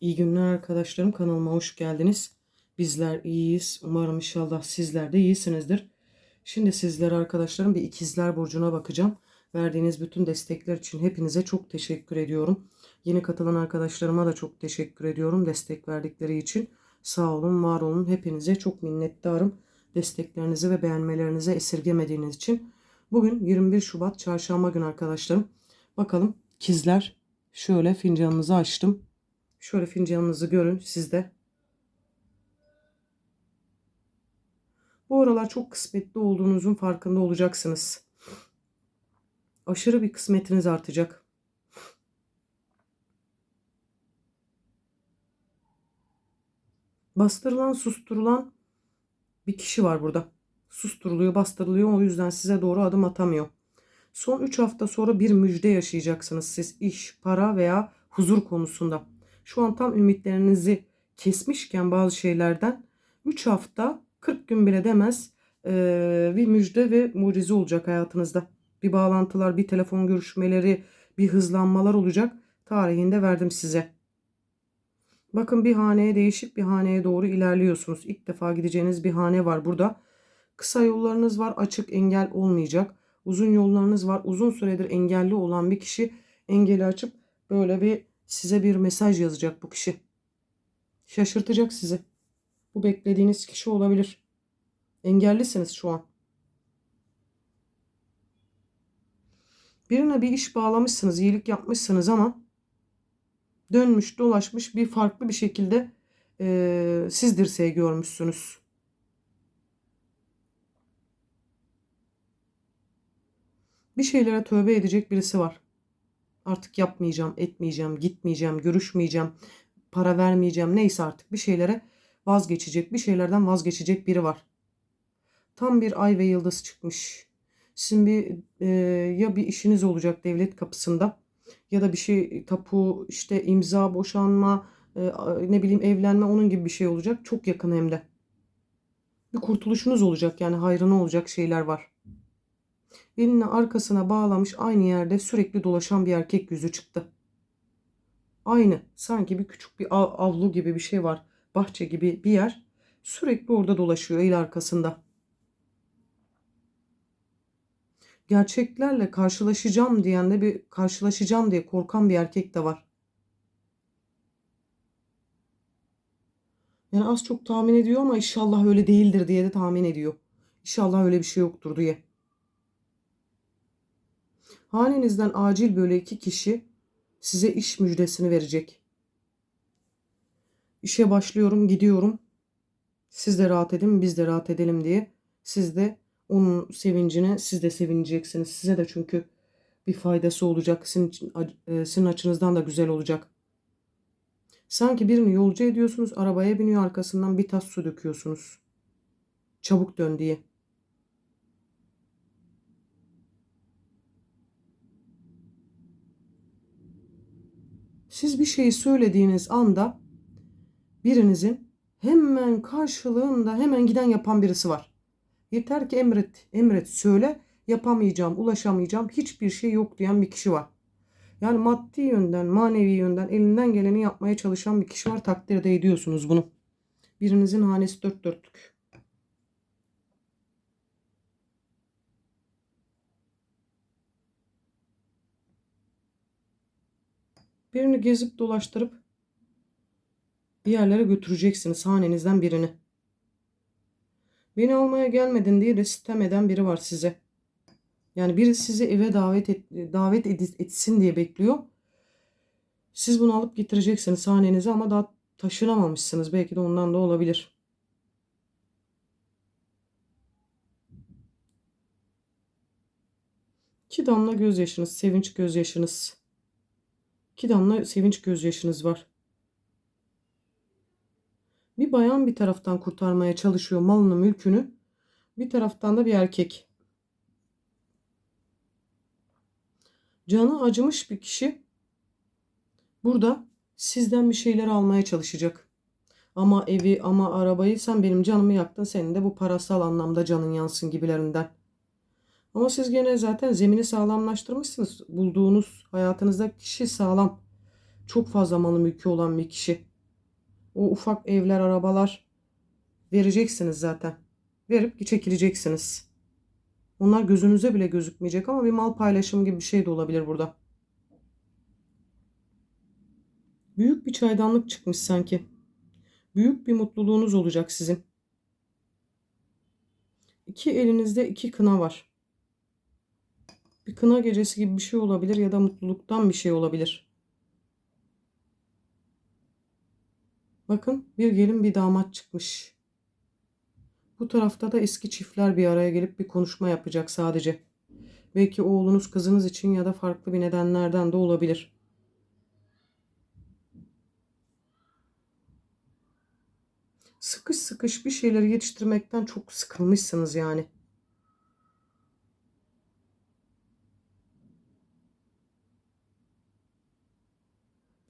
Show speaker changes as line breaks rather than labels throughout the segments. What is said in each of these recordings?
İyi günler arkadaşlarım. Kanalıma hoş geldiniz. Bizler iyiyiz. Umarım inşallah sizler de iyisinizdir. Şimdi sizlere arkadaşlarım bir ikizler burcuna bakacağım. Verdiğiniz bütün destekler için hepinize çok teşekkür ediyorum. Yeni katılan arkadaşlarıma da çok teşekkür ediyorum destek verdikleri için. Sağ olun, var olun. Hepinize çok minnettarım. Desteklerinizi ve beğenmelerinizi esirgemediğiniz için. Bugün 21 Şubat çarşamba günü arkadaşlarım. Bakalım ikizler şöyle fincanınızı açtım. Şöyle fincanınızı görün sizde. Bu aralar çok kısmetli olduğunuzun farkında olacaksınız. Aşırı bir kısmetiniz artacak. Bastırılan, susturulan bir kişi var burada. Susturuluyor, bastırılıyor. O yüzden size doğru adım atamıyor. Son 3 hafta sonra bir müjde yaşayacaksınız siz iş, para veya huzur konusunda. Şu an tam ümitlerinizi kesmişken bazı şeylerden 3 hafta 40 gün bile demez bir müjde ve mucize olacak hayatınızda. Bir bağlantılar, bir telefon görüşmeleri, bir hızlanmalar olacak. Tarihinde verdim size. Bakın bir haneye değişik bir haneye doğru ilerliyorsunuz. İlk defa gideceğiniz bir hane var burada. Kısa yollarınız var, açık engel olmayacak. Uzun yollarınız var. Uzun süredir engelli olan bir kişi engeli açıp böyle bir size bir mesaj yazacak bu kişi. Şaşırtacak sizi. Bu beklediğiniz kişi olabilir. Engellisiniz şu an. Birine bir iş bağlamışsınız, iyilik yapmışsınız ama dönmüş, dolaşmış bir farklı bir şekilde e, siz dirseği görmüşsünüz. Bir şeylere tövbe edecek birisi var. Artık yapmayacağım, etmeyeceğim, gitmeyeceğim, görüşmeyeceğim, para vermeyeceğim. Neyse artık bir şeylere vazgeçecek, bir şeylerden vazgeçecek biri var. Tam bir ay ve yıldız çıkmış. Sizin bir e, ya bir işiniz olacak devlet kapısında ya da bir şey tapu işte imza boşanma e, ne bileyim evlenme onun gibi bir şey olacak. Çok yakın hem de. Bir kurtuluşunuz olacak yani hayrına olacak şeyler var. Elini arkasına bağlamış aynı yerde sürekli dolaşan bir erkek yüzü çıktı. Aynı sanki bir küçük bir avlu gibi bir şey var. Bahçe gibi bir yer. Sürekli orada dolaşıyor el arkasında. Gerçeklerle karşılaşacağım diyen de bir karşılaşacağım diye korkan bir erkek de var. Yani az çok tahmin ediyor ama inşallah öyle değildir diye de tahmin ediyor. İnşallah öyle bir şey yoktur diye. Hanenizden acil böyle iki kişi size iş müjdesini verecek. İşe başlıyorum, gidiyorum. Siz de rahat edin, biz de rahat edelim diye. Siz de onun sevincine siz de sevineceksiniz. Size de çünkü bir faydası olacak. Sizin, e, sizin açınızdan da güzel olacak. Sanki birini yolcu ediyorsunuz, arabaya biniyor arkasından bir tas su döküyorsunuz. Çabuk dön diye. Siz bir şeyi söylediğiniz anda birinizin hemen karşılığında hemen giden yapan birisi var. Yeter ki emret, emret, söyle, yapamayacağım, ulaşamayacağım, hiçbir şey yok diyen bir kişi var. Yani maddi yönden, manevi yönden elinden geleni yapmaya çalışan bir kişi var. Takdirde ediyorsunuz bunu. Birinizin hanesi dört dörtlük. Birini gezip dolaştırıp bir yerlere götüreceksiniz hanenizden birini. Beni almaya gelmedin diye de eden biri var size. Yani biri sizi eve davet et, davet etsin diye bekliyor. Siz bunu alıp getireceksiniz hanenize ama daha taşınamamışsınız. Belki de ondan da olabilir. İki damla gözyaşınız, sevinç gözyaşınız. İki damla sevinç gözyaşınız var. Bir bayan bir taraftan kurtarmaya çalışıyor malını, mülkünü. Bir taraftan da bir erkek. Canı acımış bir kişi burada sizden bir şeyler almaya çalışacak. Ama evi ama arabayı sen benim canımı yaktın senin de bu parasal anlamda canın yansın gibilerinden. Ama siz gene zaten zemini sağlamlaştırmışsınız. Bulduğunuz hayatınızda kişi sağlam. Çok fazla malı mülkü olan bir kişi. O ufak evler, arabalar vereceksiniz zaten. Verip çekileceksiniz. Onlar gözünüze bile gözükmeyecek ama bir mal paylaşımı gibi bir şey de olabilir burada. Büyük bir çaydanlık çıkmış sanki. Büyük bir mutluluğunuz olacak sizin. İki elinizde iki kına var. Bir kına gecesi gibi bir şey olabilir ya da mutluluktan bir şey olabilir. Bakın bir gelin bir damat çıkmış. Bu tarafta da eski çiftler bir araya gelip bir konuşma yapacak sadece. Belki oğlunuz kızınız için ya da farklı bir nedenlerden de olabilir. Sıkış sıkış bir şeyleri yetiştirmekten çok sıkılmışsınız yani.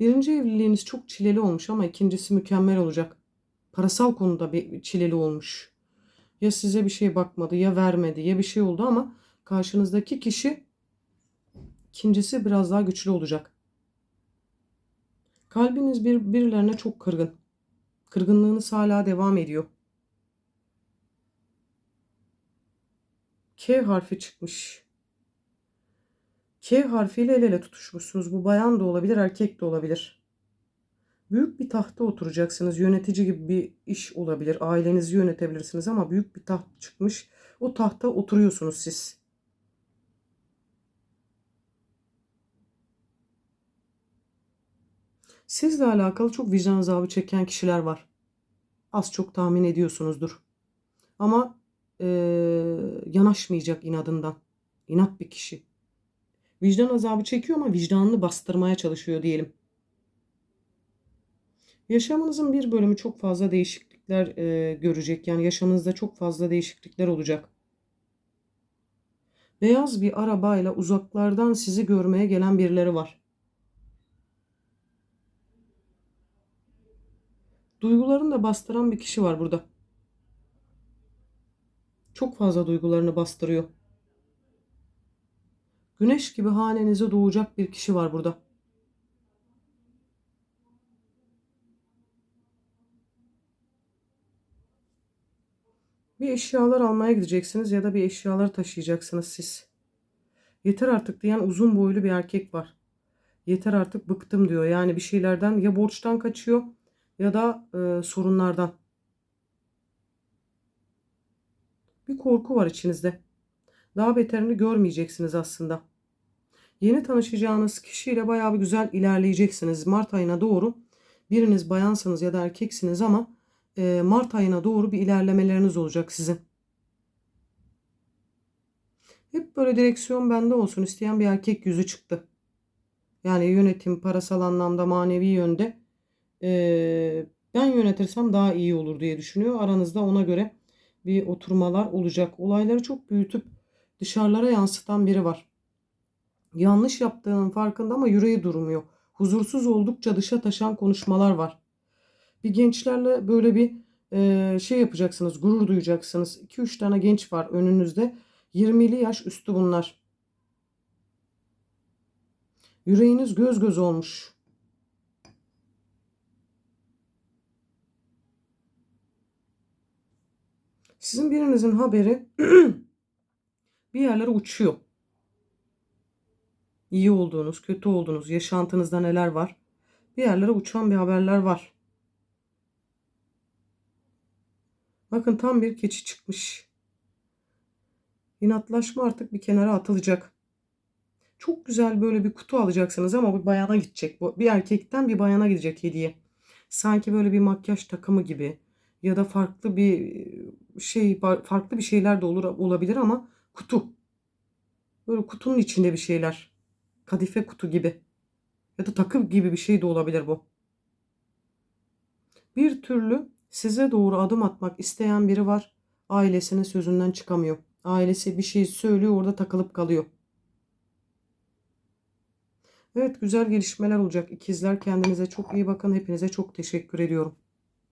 Birinci evliliğiniz çok çileli olmuş ama ikincisi mükemmel olacak. Parasal konuda bir çileli olmuş. Ya size bir şey bakmadı ya vermedi ya bir şey oldu ama karşınızdaki kişi ikincisi biraz daha güçlü olacak. Kalbiniz bir, birilerine çok kırgın. Kırgınlığınız hala devam ediyor. K harfi çıkmış. K harfiyle el ele tutuşmuşsunuz. Bu bayan da olabilir, erkek de olabilir. Büyük bir tahta oturacaksınız. Yönetici gibi bir iş olabilir. Ailenizi yönetebilirsiniz ama büyük bir taht çıkmış. O tahta oturuyorsunuz siz. Sizle alakalı çok vicdan azabı çeken kişiler var. Az çok tahmin ediyorsunuzdur. Ama ee, yanaşmayacak inadından. İnat bir kişi. Vicdan azabı çekiyor ama vicdanını bastırmaya çalışıyor diyelim. Yaşamınızın bir bölümü çok fazla değişiklikler e, görecek. Yani yaşamınızda çok fazla değişiklikler olacak. Beyaz bir arabayla uzaklardan sizi görmeye gelen birileri var. Duygularını da bastıran bir kişi var burada. Çok fazla duygularını bastırıyor. Güneş gibi hanenize doğacak bir kişi var burada. Bir eşyalar almaya gideceksiniz ya da bir eşyaları taşıyacaksınız siz. Yeter artık diyen uzun boylu bir erkek var. Yeter artık bıktım diyor. Yani bir şeylerden ya borçtan kaçıyor ya da e, sorunlardan. Bir korku var içinizde. Daha beterini görmeyeceksiniz aslında. Yeni tanışacağınız kişiyle bayağı bir güzel ilerleyeceksiniz. Mart ayına doğru biriniz bayansınız ya da erkeksiniz ama e, Mart ayına doğru bir ilerlemeleriniz olacak sizin. Hep böyle direksiyon bende olsun isteyen bir erkek yüzü çıktı. Yani yönetim, parasal anlamda, manevi yönde e, ben yönetirsem daha iyi olur diye düşünüyor. Aranızda ona göre bir oturmalar olacak. Olayları çok büyütüp dışarılara yansıtan biri var. Yanlış yaptığının farkında ama yüreği durmuyor. Huzursuz oldukça dışa taşan konuşmalar var. Bir gençlerle böyle bir e, şey yapacaksınız, gurur duyacaksınız. 2-3 tane genç var önünüzde. 20'li yaş üstü bunlar. Yüreğiniz göz göz olmuş. Sizin birinizin haberi bir yerlere uçuyor. İyi olduğunuz, kötü olduğunuz, yaşantınızda neler var? Bir yerlere uçan bir haberler var. Bakın tam bir keçi çıkmış. İnatlaşma artık bir kenara atılacak. Çok güzel böyle bir kutu alacaksınız ama bir bayana gidecek. Bir erkekten bir bayana gidecek hediye. Sanki böyle bir makyaj takımı gibi ya da farklı bir şey farklı bir şeyler de olur olabilir ama kutu. Böyle kutunun içinde bir şeyler. Kadife kutu gibi. Ya da takı gibi bir şey de olabilir bu. Bir türlü size doğru adım atmak isteyen biri var. Ailesinin sözünden çıkamıyor. Ailesi bir şey söylüyor orada takılıp kalıyor. Evet güzel gelişmeler olacak. İkizler kendinize çok iyi bakın. Hepinize çok teşekkür ediyorum.